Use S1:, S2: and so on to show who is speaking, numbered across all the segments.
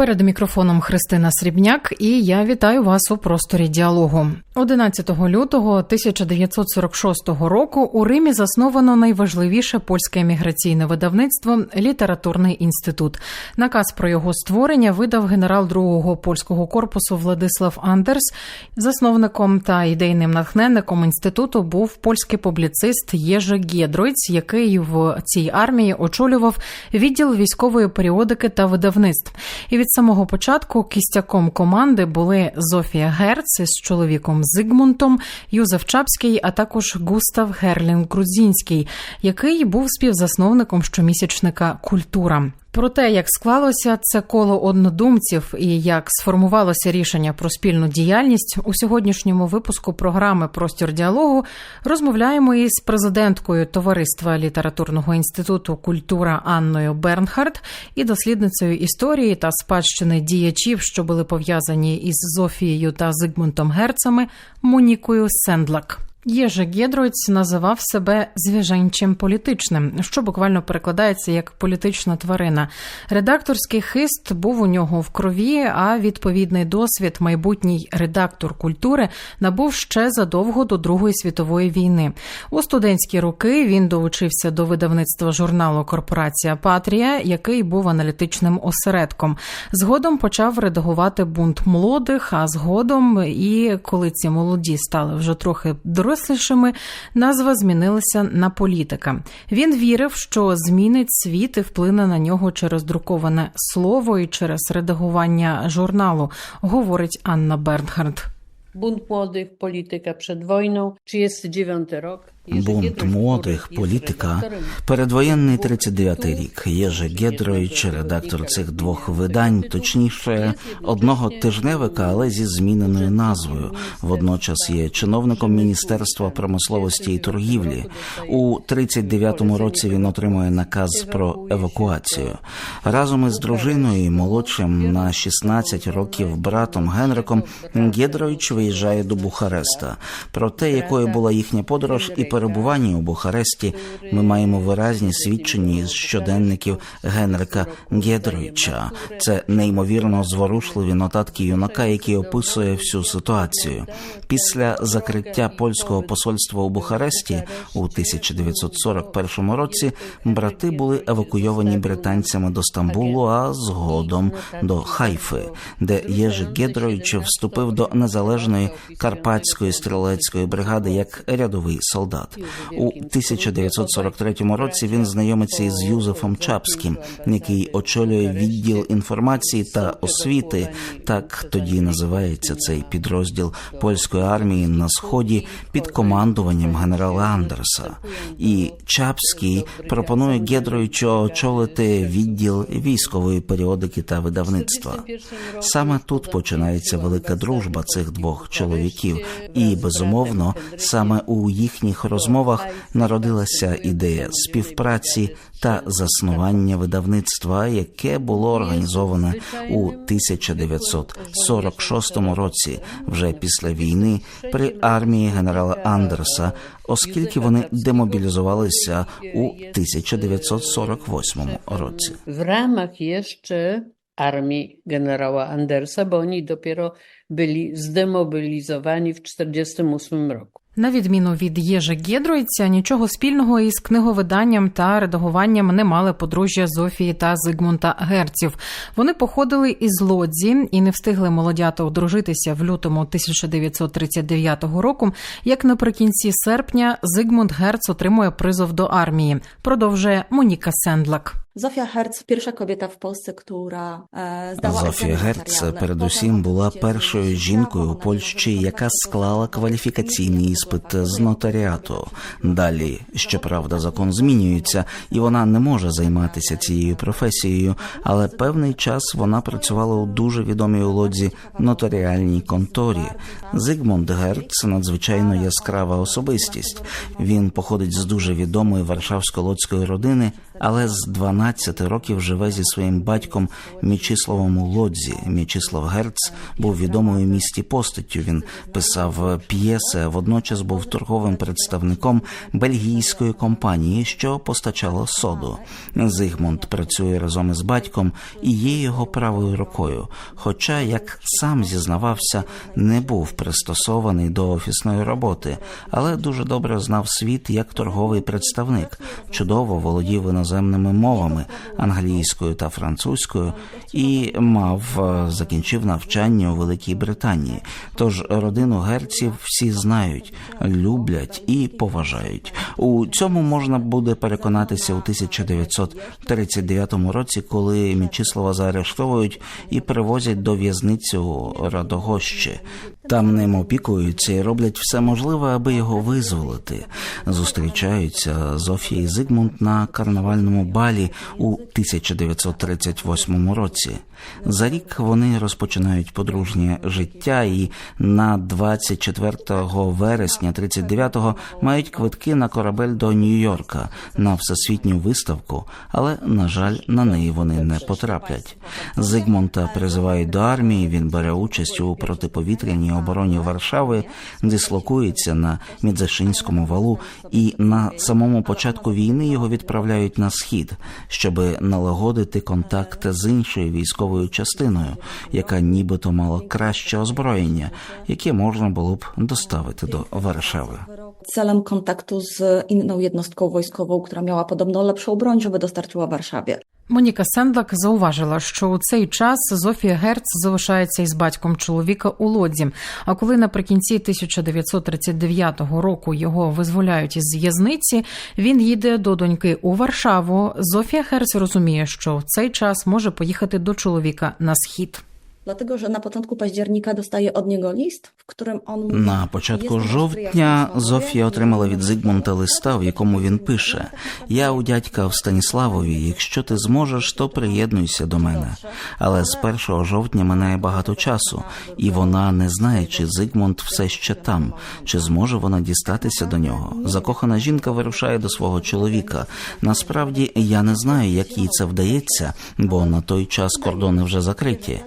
S1: Перед мікрофоном Христина Срібняк, і я вітаю вас у просторі діалогу. 11 лютого 1946 року у Римі засновано найважливіше польське еміграційне видавництво Літературний інститут. Наказ про його створення видав генерал другого польського корпусу Владислав Андерс. Засновником та ідейним натхненником інституту був польський публіцист Єжи Гєдройць, який в цій армії очолював відділ військової періодики та видавництв. І від самого початку кістяком команди були Зофія Герц із чоловіком Зигмунтом, Юзеф Чапський, а також Густав Герлін Грузінський, який був співзасновником щомісячника Культура. Про те, як склалося це коло однодумців і як сформувалося рішення про спільну діяльність у сьогоднішньому випуску програми Простір діалогу розмовляємо із президенткою товариства літературного інституту Культура Анною Бернхард і дослідницею історії та спадщини діячів, що були пов'язані із Зофією та Зигмунтом Герцами Монікою Сендлак. Єжи Гєдройць називав себе звіженчим політичним, що буквально перекладається як політична тварина. Редакторський хист був у нього в крові, а відповідний досвід майбутній редактор культури набув ще задовго до Другої світової війни. У студентські роки він долучився до видавництва журналу Корпорація Патрія, який був аналітичним осередком. Згодом почав редагувати бунт молодих. А згодом, і коли ці молоді стали вже трохи дорослішими, назва змінилася на політика. Він вірив, що змінить світ і вплине на нього через друковане слово і через редагування журналу, говорить Анна Бернхард.
S2: Бунт молодих політика перед війною, 39 rok.
S3: Бунт молодих, політика, передвоєнний 39-й рік. Єжи Гєдройч, редактор цих двох видань, точніше одного тижневика, але зі зміненою назвою. Водночас є чиновником Міністерства промисловості і торгівлі. У 39-му році він отримує наказ про евакуацію. Разом із дружиною і молодшим на 16 років братом Генриком Гєдройч виїжджає до Бухареста. Про те, якою була їхня подорож і перебування у Бухаресті, ми маємо виразні свідчення із щоденників Генрика Гєдройча. Це неймовірно зворушливі нотатки юнака, який описує всю ситуацію. Після закриття польського посольства у Бухаресті у 1941 році брати були евакуйовані британцями до Стамбулу, а згодом до Хайфи, де Єжи Гєдройч вступив до незалежної карпатської стрілецької бригади як рядовий солдат. У 1943 році він знайомиться із Юзефом Чапським, який очолює відділ інформації та освіти. Так тоді називається цей підрозділ польської армії на сході під командуванням генерала Андерса. І Чапський пропонує Гєдройчу очолити відділ військової періодики та видавництва. Саме тут починається велика дружба цих двох чоловіків, і безумовно, саме у їхніх розмовах народилася ідея співпраці та заснування видавництва, яке було організоване у 1946 році, вже після війни, при армії генерала Андерса, оскільки вони демобілізувалися у 1948 році.
S2: W ramach jeszcze armii generała Andersa, bo oni dopiero byli zdemobilizowani w 1948 roku.
S1: На відміну від Єжи Гєдройця, нічого спільного із книговиданням та редагуванням не мали подружжя Зофії та Зигмунта Герців. Вони походили із Лодзі і не встигли молодята одружитися в лютому 1939 року. Як наприкінці серпня Зигмунд Герц отримує призов до армії. Продовжує Моніка Сендлак.
S4: Zofia Herz, pierwsza kobieta w Polsce, która zdała
S3: Зофія Герц передусім була першою жінкою у Польщі, яка склала кваліфікаційний іспит з нотаріату. Далі, щоправда, закон змінюється, і вона не може займатися цією професією, але певний час вона працювала у дуже відомій у лодзі нотаріальній конторі. Зигмунд Герц надзвичайно яскрава особистість. Він походить з дуже відомої варшавсько-лодської родини, але з 12 років живе зі своїм батьком Мічиславом у Лодзі. Мічислав Герц був відомою місті постаттю. Він писав п'єси, водночас був торговим представником бельгійської компанії, що постачала соду. Зигмунд працює разом із батьком і є його правою рукою. Хоча, як сам зізнавався, не був пристосований до офісної роботи, але дуже добре знав світ як торговий представник, чудово володів іноземними мовами англійською та французькою і мав е, закінчив навчання у Великій Британії. Тож родину герців всі знають, люблять і поважають. У цьому можна буде переконатися у 1939 році, коли Мічислава заарештовують і привозять до в'язниці у Радогощі. Там ним опікуються і роблять все можливе, аби його визволити. Зустрічаються Зофія і Зигмунд на карнавальному балі у 1938 році. За рік вони розпочинають подружнє життя і на 24 вересня 39-го мають квитки на корабель до Нью-Йорка на всесвітню виставку, але на жаль, на неї вони не потраплять. Зигмунта призивають до армії. Він бере участь у протиповітряній обороні Варшави, дислокується на Мідзашинському валу, і на самому початку війни його відправляють на схід, щоб налагодити контакт з іншою військовою частиною, яка нібито мала краще озброєння, яке можна було б доставити до Варшави.
S4: Celem kontaktu z inną jednostką wojskową, która miała podobno lepszą broń, żeby dostarczyła Warszawie.
S1: Моніка Сендлак зауважила, що у цей час Зофія Герц залишається із батьком чоловіка у лодзі. А коли наприкінці 1939 року його визволяють із в'язниці, він їде до доньки у Варшаву. Зофія Герц розуміє, що в цей час може поїхати до чоловіка на схід.
S4: Dlatego, że na początku października dostaje od niego list, w którym on mówi,
S3: На початку жовтня Зофія отримала від Зигмунта листа, в якому він пише: Я у дядька в Станіславові. Якщо ти зможеш, то приєднуйся до мене. Але з 1 жовтня минає багато часу, і вона не знає, чи Зигмунд все ще там, чи зможе вона дістатися до нього. Закохана жінка вирушає до свого чоловіка. Насправді я не знаю, як їй це вдається, бо на той час кордони вже закриті.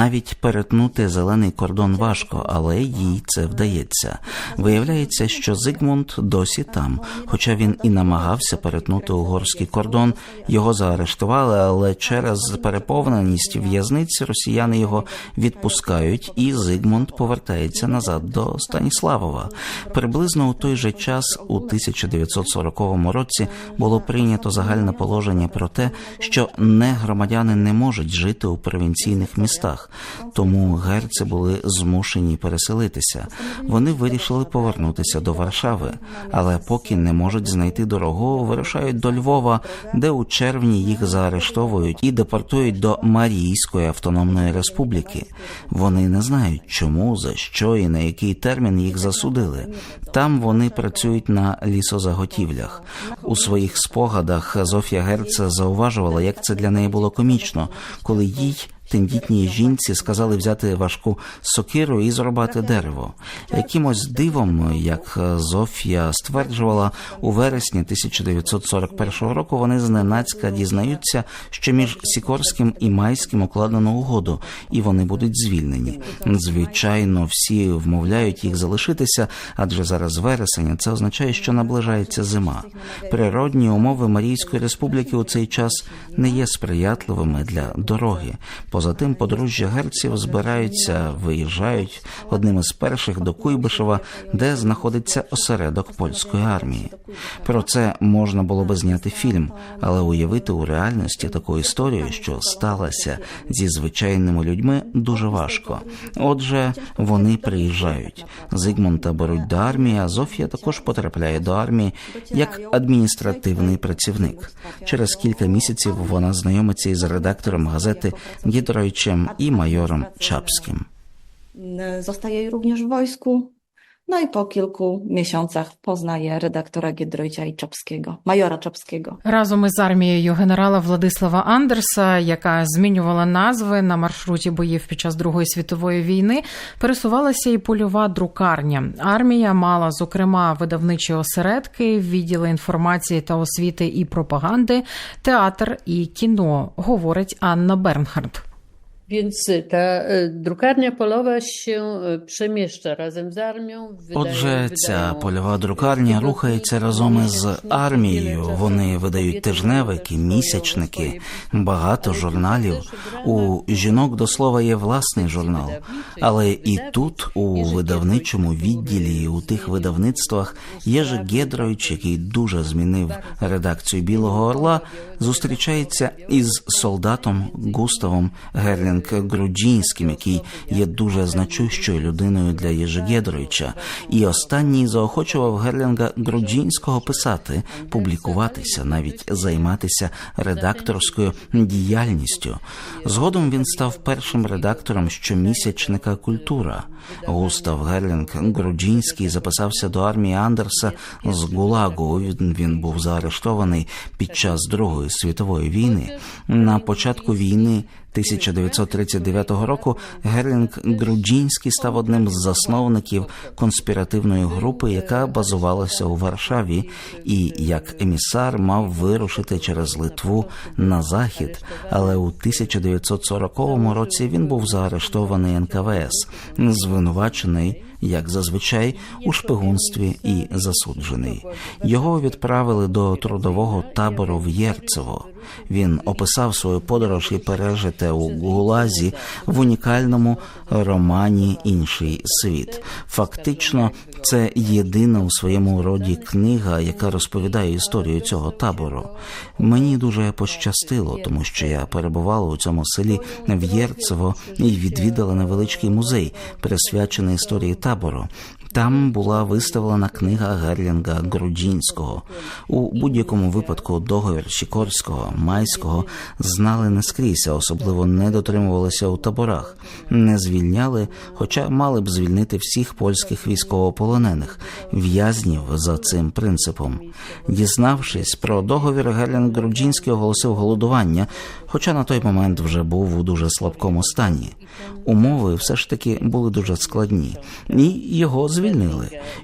S3: Навіть перетнути зелений кордон важко, але їй це вдається. Виявляється, що Зигмунд досі там, хоча він і намагався перетнути угорський кордон. Його заарештували, але через переповненість в'язниць росіяни його відпускають, і Зигмунд повертається назад до Станіславова. Приблизно у той же час, у 1940 році, було прийнято загальне положення про те, що не громадяни не можуть жити у провінційних містах, тому герці були змушені переселитися. Вони вирішили повернутися до Варшави, але поки не можуть знайти дорогу, вирушають до Львова, де у червні їх заарештовують і депортують до Марійської автономної республіки. Вони не знають, чому, за що і на який термін їх засудили. Там вони працюють на лісозаготівлях. У своїх спогадах Зофія Герц зауважувала, як це для неї було комічно, коли їй тендітній жінці сказали взяти важку сокиру і зрубати дерево. Якимось дивом, як Зофія стверджувала, у вересні 1941 року вони зненацька дізнаються, що між Сікорським і Майським укладено угоду, і вони будуть звільнені. Звичайно, всі вмовляють їх залишитися, адже зараз вересень. Це означає, що наближається зима. Природні умови Марійської республіки у цей час не є сприятливими для дороги. Поза тим, подружжя герців збираються, виїжджають одним із перших до Куйбишева, де знаходиться осередок польської армії. Про це можна було би зняти фільм, але уявити у реальності таку історію, що сталася зі звичайними людьми, дуже важко. Отже, вони приїжджають. Зигмунта беруть до армії, а Зофія також потрапляє до армії як адміністративний працівник. Через кілька місяців вона знайомиться із редактором газети Гідройчем і майором Чапським.
S4: Zostaje również w wojsku, No i po kilku miesiącach poznaje redaktora Giedroycia i Czopskiego, majora Czopskiego.
S1: Разом із армією генерала Владислава Андерса, яка змінювала назви на маршруті боїв під час Другої світової війни, пересувалася і польова друкарня. Армія мала зокрема видавничі осередки, відділи інформації та освіти і пропаганди, театр і кіно, говорить Анна Бернхард.
S2: Więc ta drukarnia polowa się przemieszcza razem z armią.
S3: Отже, ця польова друкарня рухається разом із армією. Вони видають тижневики, місячники, багато журналів. У жінок до слова є власний журнал, але і тут, у видавничому відділі, у тих видавництвах, Єжи Гедрович, який дуже змінив редакцію Білого Орла, зустрічається із солдатом Густавом Герлінг Груджінським, який є дуже значущою людиною для Єжи Гедровича. І останній заохочував Герлінга Груджінського писати, публікуватися, навіть займатися редакторською діяльністю. Згодом він став першим редактором щомісячника Культура. Густав Герлінг Груджінський записався до армії Андерса з Гулагу. Він, був заарештований під час Другої світової війни. На початку війни 1939 року Герлінг Груджінський став одним з засновників конспіративної групи, яка базувалася у Варшаві, і як емісар мав вирушити через Литву на захід. Але у 1940 році він був заарештований НКВС, звинувачений. Як зазвичай у шпигунстві і засуджений, його відправили до трудового табору в Єрцево. Він описав свою подорож і пережите у Гулазі в унікальному романі Інший світ. Фактично, це єдина у своєму роді книга, яка розповідає історію цього табору. Мені дуже пощастило, тому що я перебувала у цьому селі в Єрцево і відвідала невеличкий музей, присвячений історії табору. Там була виставлена книга Герлінга Груджінського. У будь-якому випадку договір Сікорського, Майського знали не скрізь, а особливо не дотримувалися у таборах, не звільняли, хоча мали б звільнити всіх польських військовополонених, в'язнів за цим принципом. Дізнавшись про договір, Герлінг Груджінський оголосив голодування, хоча на той момент вже був у дуже слабкому стані. Умови все ж таки були дуже складні, і його звільнили.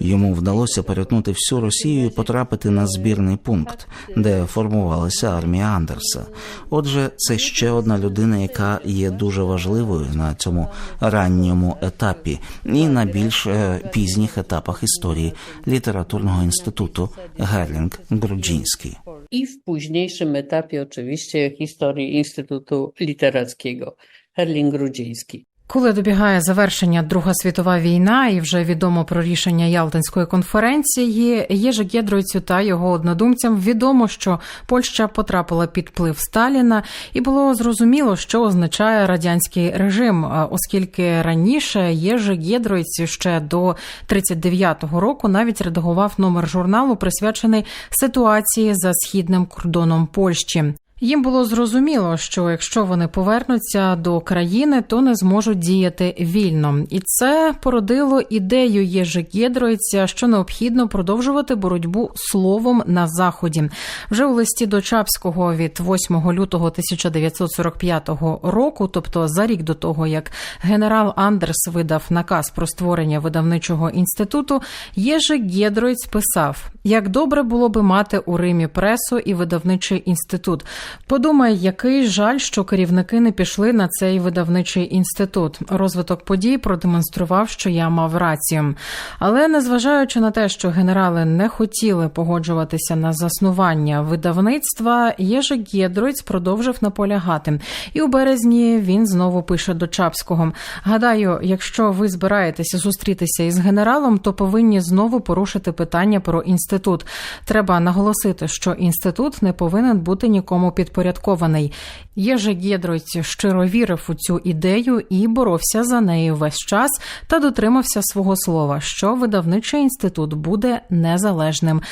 S3: Йому вдалося перетнути всю Росію і потрапити на збірний пункт, де формувалася армія Андерса. Отже, це ще одна людина, яка є дуже важливою на цьому ранньому етапі і на більш е, пізніх етапах історії літературного інституту Герлінг Груджінський.
S2: I w późniejszym etapie oczywiście historii Instytutu Literackiego Herling-Grudziński.
S1: Коли добігає завершення Друга світова війна, і вже відомо про рішення Ялтинської конференції, Єжи Гєдройцю та його однодумцям відомо, що Польща потрапила під вплив Сталіна, і було зрозуміло, що означає радянський режим, оскільки раніше Єжи Гєдройць ще до 39-го року навіть редагував номер журналу, присвячений ситуації за східним кордоном Польщі. Їм було зрозуміло, що якщо вони повернуться до країни, то не зможуть діяти вільно, і це породило ідею Єжи Гєдройця, що необхідно продовжувати боротьбу словом на заході. Вже у листі до Чапського від 8 лютого 1945 року, тобто за рік до того, як генерал Андерс видав наказ про створення видавничого інституту, Єжи Гєдройць писав: як добре було би мати у Римі пресу і видавничий інститут. Подумай, який жаль, що керівники не пішли на цей видавничий інститут. Розвиток подій продемонстрував, що я мав рацію. Але незважаючи на те, що генерали не хотіли погоджуватися на заснування видавництва, Єжи Гєдройць продовжив наполягати. І у березні він знову пише до Чапського: гадаю, якщо ви збираєтеся зустрітися із генералом, то повинні знову порушити питання про інститут. Треба наголосити, що інститут не повинен бути нікому під підпорядкований. Єже Гєдройць щиро вірив у цю ідею і боровся за нею весь час та дотримався свого слова, що видавничий інститут буде незалежним.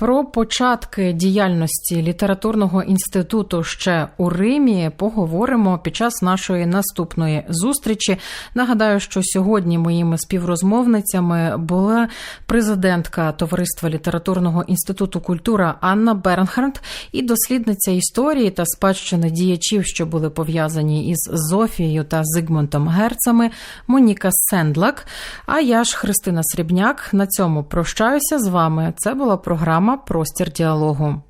S1: Про початки діяльності літературного інституту ще у Римі поговоримо під час нашої наступної зустрічі. Нагадаю, що сьогодні моїми співрозмовницями була президентка Товариства літературного інституту культура Анна Бернхард і дослідниця історії та спадщини діячів, що були пов'язані із Зофією та Зигмунтом Герцами Моніка Сендлак. А я ж Христина Срібняк. На цьому прощаюся з вами. Це була програма Простір діалогу.